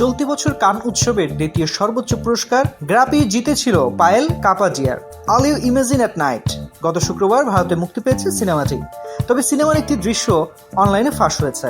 চলতি বছর কান উৎসবের দ্বিতীয় সর্বোচ্চ পুরস্কার গ্রাপি জিতেছিল Payal কাপাজিয়ার। All you imagine at night গত শুক্রবার ভারতে মুক্তি পেয়েছে সিনেমাটি। তবে সিনেমার একটি দৃশ্য অনলাইনে ফাঁস হয়েছে,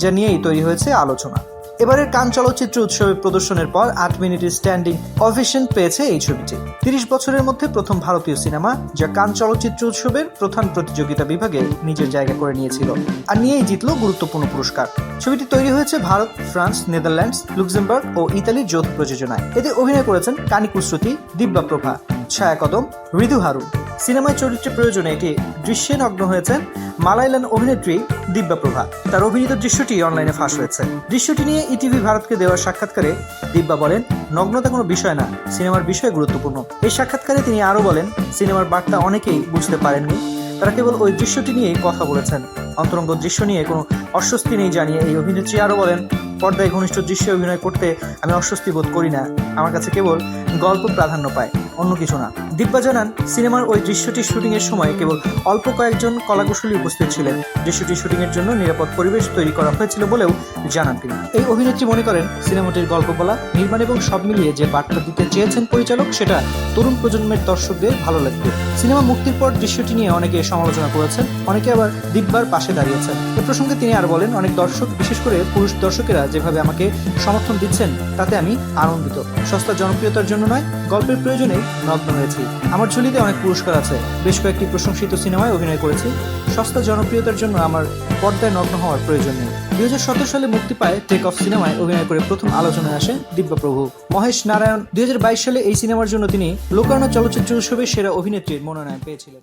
যা নিয়েই তৈরি হয়েছে আলোচনা। এবারের কান চলচ্চিত্র উৎসবে প্রদর্শনের পর আট মিনিটের স্ট্যান্ডিং অভিশন পেয়েছে এই ছবিটি। তিরিশ বছরের মধ্যে প্রথম ভারতীয় সিনেমা যা কান চলচ্চিত্র উৎসবের প্রধান প্রতিযোগিতা বিভাগে নিজের জায়গা করে নিয়েছিল আর নিয়েই জিতল গুরুত্বপূর্ণ পুরস্কার। ছবিটি তৈরি হয়েছে ভারত, ফ্রান্স, নেদারল্যান্ডস, লুক্সেমবার্গ ও ইতালির যৌথ প্রযোজনায়। এতে অভিনয় করেছেন কানি কুশ্রুতি দিব্যা প্রভা, ছায়া কদম মৃদু হারুন। সিনেমায় চরিত্রের প্রয়োজনে এটি দৃশ্যে নগ্ন হয়েছেন মালায়ালান অভিনেত্রী দিব্যা প্রভা। তার অভিনীত দৃশ্যটি অনলাইনে ফাঁস হয়েছে। দৃশ্যটি নিয়ে ইটিভি ভারতকে দেওয়া সাক্ষাৎকারে দিব্যা বলেন, নগ্নতা কোনো বিষয় না, সিনেমার বিষয় গুরুত্বপূর্ণ। এই সাক্ষাৎকারে তিনি আরও বলেন, সিনেমার বার্তা অনেকেই বুঝতে পারেননি। তারা কেবল ওই দৃশ্যটি নিয়েই কথা বলেছেন। অন্তরঙ্গ দৃশ্য নিয়ে কোনো অস্বস্তি নেই জানিয়ে এই অভিনেত্রী আরও বলেন, পর্দায় ঘনিষ্ঠ দৃশ্যে অভিনয় করতে আমি অস্বস্তি বোধ করি না। আমার কাছে কেবল গল্প প্রাধান্য পায়, অন্য কিছু না। দিব্যা জানান, সিনেমার ওই দৃশ্যটির শুটিংয়ের সময় কেবল অল্প কয়েকজন কলাকুশলী উপস্থিত ছিলেন। দৃশ্যটি শুটিংয়ের জন্য নিরাপদ পরিবেশ তৈরি করা হয়েছিল বলেও জানান তিনি। এই অভিনেত্রী মনে করেন, সিনেমাটির গল্প বলা, নির্মাণ এবং সব মিলিয়ে যে বার্তা দিতে চেয়েছেন পরিচালক, সেটা তরুণ প্রজন্মের দর্শকদের ভালো লাগবে। সিনেমা মুক্তির পর দৃশ্যটি নিয়ে অনেকে সমালোচনা করেছেন, অনেকে আবার দিব্যার পাশে দাঁড়িয়েছেন। এ প্রসঙ্গে তিনি আর বলেন, অনেক দর্শক, বিশেষ করে পুরুষ দর্শকেরা যেভাবে আমাকে সমর্থন দিচ্ছেন, তাতে আমি আনন্দিত। সস্তা জনপ্রিয়তার জন্য নয়, গল্পের প্রয়োজনেই নগ্ন হয়েছি। আমার ঝুলিতে অনেক পুরস্কার আছে। বেশ কয়েকটি প্রশংসিত সিনেমায় অভিনয় করেছি। সস্তা জনপ্রিয়তার জন্য আমার পর্দায় নগ্ন হওয়ার প্রয়োজন নেই। দুই হাজার সতেরো সালে মুক্তি পায় টেক অফ সিনেমায় অভিনয় করে প্রথম আলোচনায় আসে দিব্যা প্রভু। মহেশ নারায়ণ দুই হাজার বাইশ সালে এই সিনেমার জন্য তিনি লোকার্ণ চলচ্চিত্র উৎসবে সেরা অভিনেত্রীর মনোনয়ন পেয়েছিলেন।